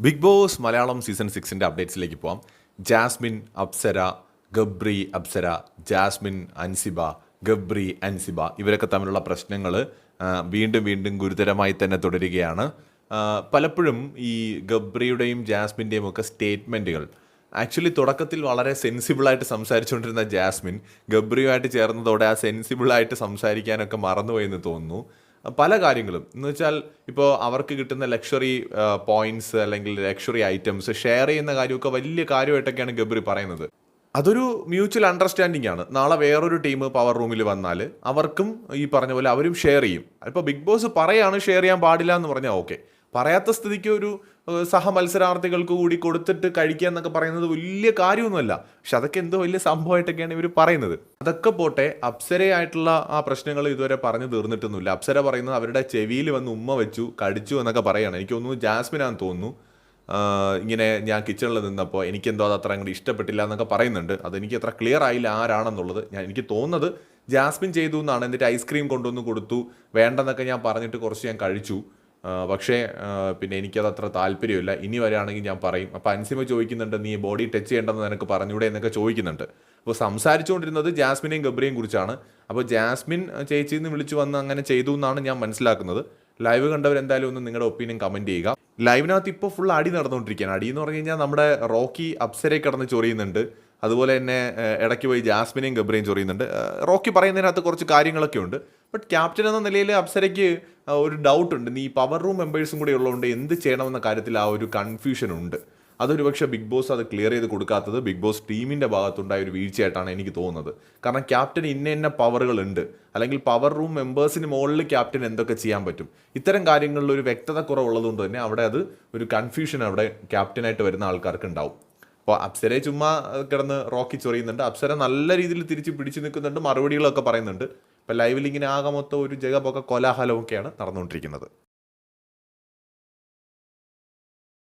Big boss Malayalam season സിക്സിന്റെ അപ്ഡേറ്റ്സിലേക്ക് പോവാം. ജാസ്മിൻ അപ്സര ഗബ്രി അപ്സര ജാസ്മിൻ അൻസിബ ഗബ്രി അൻസിബ ഇവരൊക്കെ തമ്മിലുള്ള പ്രശ്നങ്ങൾ വീണ്ടും വീണ്ടും ഗുരുതരമായി തന്നെ തുടരുകയാണ്. പലപ്പോഴും ഈ ഗബ്രിയുടെയും ജാസ്മിന്റെയും ഒക്കെ സ്റ്റേറ്റ്മെന്റുകൾ ആക്ച്വലി തുടക്കത്തിൽ വളരെ സെൻസിബിളായിട്ട് സംസാരിച്ചുകൊണ്ടിരുന്ന ജാസ്മിൻ ഗബ്രിയുമായിട്ട് ചേർന്നതോടെ ആ സെൻസിബിളായിട്ട് സംസാരിക്കാനൊക്കെ മറന്നുപോയെന്ന് തോന്നുന്നു. പല കാര്യങ്ങളും. എന്ന് വെച്ചാൽ ഇപ്പോൾ അവർക്ക് കിട്ടുന്ന ലക്ഷറി പോയിന്റ്സ് അല്ലെങ്കിൽ ലക്ഷറി ഐറ്റംസ് ഷെയർ ചെയ്യുന്ന കാര്യമൊക്കെ വലിയ കാര്യമായിട്ടൊക്കെയാണ് ഗബ്രി പറയുന്നത്. അതൊരു മ്യൂച്വൽ അണ്ടർസ്റ്റാൻഡിംഗ് ആണ്. നാളെ വേറൊരു ടീം പവർ റൂമിൽ വന്നാൽ അവർക്കും ഈ പറഞ്ഞ പോലെ അവരും ഷെയർ ചെയ്യും. ഇപ്പോൾ ബിഗ് ബോസ് പറയാണ് ഷെയർ ചെയ്യാൻ പാടില്ല എന്ന് പറഞ്ഞാൽ ഓക്കെ പറയാത്ത സ്ഥിതിക്ക് ഒരു സഹ മത്സരാർത്ഥികൾക്ക് കൂടി കൊടുത്തിട്ട് കഴിക്കുക എന്നൊക്കെ പറയുന്നത് വലിയ കാര്യമൊന്നുമല്ല. പക്ഷെ അതൊക്കെ എന്തോ വലിയ സംഭവമായിട്ടൊക്കെയാണ് ഇവർ പറയുന്നത്. അതൊക്കെ പോട്ടെ അപ്സരയായിട്ടുള്ള ആ പ്രശ്നങ്ങൾ ഇതുവരെ പറഞ്ഞു തീർന്നിട്ടൊന്നുമില്ല. അപ്സര പറയുന്നത് അവരുടെ ചെവിയിൽ വന്ന് ഉമ്മ വെച്ചു കടിച്ചു എന്നൊക്കെ പറയുകയാണ് എനിക്ക് തോന്നുന്നു ജാസ്മിനാന്ന് തോന്നുന്നു. ഇങ്ങനെ ഞാൻ കിച്ചണിൽ നിന്നപ്പോൾ എനിക്കെന്തോ അത് അത്ര അങ്ങോട്ട് ഇഷ്ടപ്പെട്ടില്ല എന്നൊക്കെ പറയുന്നുണ്ട്. അതെനിക്ക് അത്ര ക്ലിയർ ആയില്ല ആരാണെന്നുള്ളത് ഞാൻ എനിക്ക് തോന്നുന്നത് ജാസ്മിൻ ചെയ്തു എന്നാണ്. എന്നിട്ട് ഐസ്ക്രീം കൊണ്ടുവന്ന് കൊടുത്തു. വേണ്ടെന്നൊക്കെ ഞാൻ പറഞ്ഞിട്ട് കുറച്ച് ഞാൻ കഴിച്ചു. പക്ഷേ പിന്നെ എനിക്കത് അത്ര താല്പര്യമില്ല. ഇനി വരികയാണെങ്കിൽ ഞാൻ പറയും. അപ്പോൾ അൻസിമ ചോദിക്കുന്നുണ്ട് നീ ബോഡി ടച്ച് ചെയ്യേണ്ടെന്ന് നിനക്ക് പറഞ്ഞൂടെ? എന്നൊക്കെ ചോദിക്കുന്നുണ്ട്. അപ്പോൾ സംസാരിച്ചുകൊണ്ടിരുന്നത് ജാസ്മിനെയും ഗബ്രിയെയും കുറിച്ചാണ്. അപ്പോൾ ജാസ്മിൻ ചേച്ചിയിൽ നിന്ന് വിളിച്ചു വന്ന് അങ്ങനെ ചെയ്തു എന്നാണ് ഞാൻ മനസ്സിലാക്കുന്നത്. ലൈവ് കണ്ടവർ എന്തായാലും ഒന്ന് നിങ്ങളുടെ ഒപ്പീനിയൻ കമന്റ് ചെയ്യുക. ലൈവിനകത്ത് ഇപ്പോൾ ഫുൾ അടി നടന്നുകൊണ്ടിരിക്കുകയാണ്. അടി എന്ന് പറഞ്ഞു കഴിഞ്ഞാൽ നമ്മുടെ റോക്കി അപ്സരെ കിടന്ന് ചൊറിയുന്നുണ്ട്. അതുപോലെ തന്നെ ഇടയ്ക്ക് പോയി ജാസ്മിനെയും ഗബ്രയും ചൊറിയുന്നുണ്ട്. റോക്കി പറയുന്നതിനകത്ത് കുറച്ച് കാര്യങ്ങളൊക്കെ ഉണ്ട്. ബട്ട് ക്യാപ്റ്റൻ എന്ന നിലയിൽ അപ്സരയ്ക്ക് ഒരു ഡൗട്ട് ഉണ്ട്. നീ പവർ റൂം മെമ്പേഴ്സും കൂടെ ഉള്ളതുകൊണ്ട് എന്ത് ചെയ്യണമെന്ന കാര്യത്തിൽ ആ ഒരു കൺഫ്യൂഷൻ ഉണ്ട്. അതൊരു പക്ഷേ ബിഗ് ബോസ് അത് ക്ലിയർ ചെയ്ത് കൊടുക്കാത്തത് ബിഗ് ബോസ് ടീമിന്റെ ഭാഗത്തുണ്ടായ ഒരു വീഴ്ചയായിട്ടാണ് എനിക്ക് തോന്നുന്നത്. കാരണം ക്യാപ്റ്റൻ ഇന്ന ഇന്ന പവറുകൾ ഉണ്ട്. അല്ലെങ്കിൽ പവർ റൂം മെമ്പേഴ്സിന് മുകളിൽ ക്യാപ്റ്റൻ എന്തൊക്കെ ചെയ്യാൻ പറ്റും. ഇത്തരം കാര്യങ്ങളിൽ ഒരു വ്യക്തത കുറവുള്ളതുകൊണ്ട് തന്നെ അവിടെ അത് ഒരു കൺഫ്യൂഷൻ അവിടെ ക്യാപ്റ്റനായിട്ട് വരുന്ന ആൾക്കാർക്ക് ഉണ്ടാവും. അപ്പോൾ അപ്സരെ ചുമ്മാ കിടന്ന് റോക്കി ചൊറിയുന്നുണ്ട്. അപ്സര നല്ല രീതിയിൽ തിരിച്ച് പിടിച്ചു നിൽക്കുന്നുണ്ട്. മറുപടികളൊക്കെ പറയുന്നുണ്ട്. ഇപ്പം ലൈവിൽ ഇങ്ങനെ ആകെ മൊത്തം ഒരു ജഗപൊക്കെ കോലാഹലമൊക്കെയാണ് നടന്നുകൊണ്ടിരിക്കുന്നത്.